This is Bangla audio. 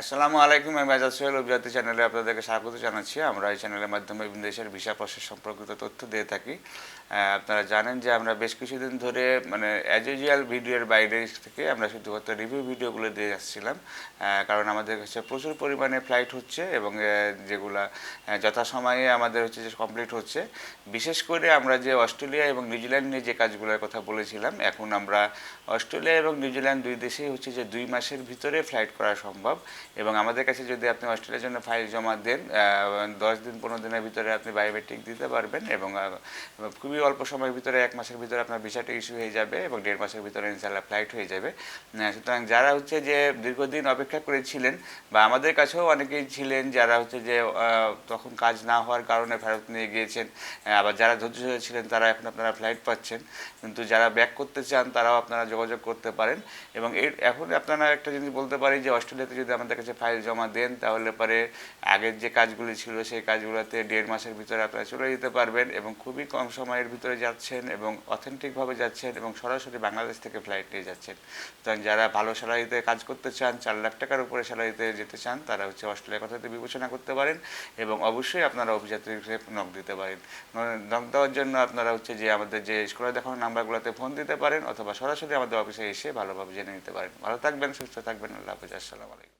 আসসালামু আলাইকুম, আমি আজাদ সোহেল, অভিজাতি চ্যানেলে আপনাদেরকে স্বাগত জানাচ্ছি। আমরা এই চ্যানেলের মাধ্যমে দেশের ভিসা প্রসেস সম্পর্কিত তথ্য দিয়ে থাকি। আপনারা জানেন যে আমরা বেশ কিছুদিন ধরে মানে অ্যাজ ইউজুয়াল ভিডিওর বাইরে থেকে আমরা শুধুমাত্র রিভিউ ভিডিওগুলো দিয়ে আসছিলাম। কারণ আমাদের কাছে প্রচুর পরিমাণে ফ্লাইট হচ্ছে এবং যেগুলা যথাসময়ে আমাদের হচ্ছে যে কমপ্লিট হচ্ছে। বিশেষ করে আমরা যে অস্ট্রেলিয়া এবং নিউজিল্যান্ড নিয়ে যে কাজগুলোর কথা বলেছিলাম, এখন আমরা অস্ট্রেলিয়া এবং নিউজিল্যান্ড দুই দেশেই হচ্ছে যে দুই মাসের ভিতরে ফ্লাইট করা সম্ভব। এবং আমাদের কাছে যদি আপনি অস্ট্রেলিয়ার জন্য ফাইল জমা দেন দশ দিন, পনেরো দিনের ভিতরে আপনি বায়োমেট্রিক দিতে পারবেন এবং খুবই অল্প সময়ের ভিতরে, এক মাসের ভিতরে আপনার ভিসাটা ইস্যু হয়ে যাবে এবং দেড় মাসের ভিতরে ইনশাল্লাহ ফ্লাইট হয়ে যাবে। সুতরাং যারা হচ্ছে যে দীর্ঘদিন অপেক্ষা করেছিলেন বা আমাদের কাছেও অনেকেই ছিলেন যারা হচ্ছে যে তখন কাজ না হওয়ার কারণে ফেরত নিয়ে গিয়েছেন আবার যারা ধৈর্য ধরে ছিলেন তারা এখন আপনারা ফ্লাইট পাচ্ছেন। কিন্তু যারা ব্যাক করতে চান তারাও আপনারা যোগাযোগ করতে পারেন। এবং এর, এখন আপনারা একটা জিনিস বলতে পারি যে, অস্ট্রেলিয়াতে যদি আমাদের কাছে ফাইল জমা দেন, তাহলে পরে আগের যে কাজগুলি ছিল, সেই কাজগুলোতে দেড় মাসের ভিতরে আপনারা চলে যেতে পারবেন এবং খুবই কম সময়ের ভিতরে যাচ্ছেন এবং অথেন্টিকভাবে যাচ্ছেন এবং সরাসরি বাংলাদেশ থেকে ফ্লাইট নিয়ে যাচ্ছেন। সুতরাং যারা ভালো স্যালারিতে কাজ করতে চান, চার লাখ টাকার উপরে স্যালারিতে যেতে চান, তারা হচ্ছে অস্ট্রেলিয়ার কথাতে বিবেচনা করতে পারেন এবং অবশ্যই আপনারা অভিযাত্রী নক দিতে পারেন। নক দেওয়ার জন্য আপনারা হচ্ছে যে আমাদের যে স্কুলে দেখানো নাম্বারগুলোতে ফোন দিতে পারেন অথবা সরাসরি আমাদের অফিসে এসে ভালোভাবে জেনে নিতে পারেন। ভালো থাকবেন, সুস্থ থাকবেন, আল্লাহ হাফিজ, আসসালামু আলাইকুম।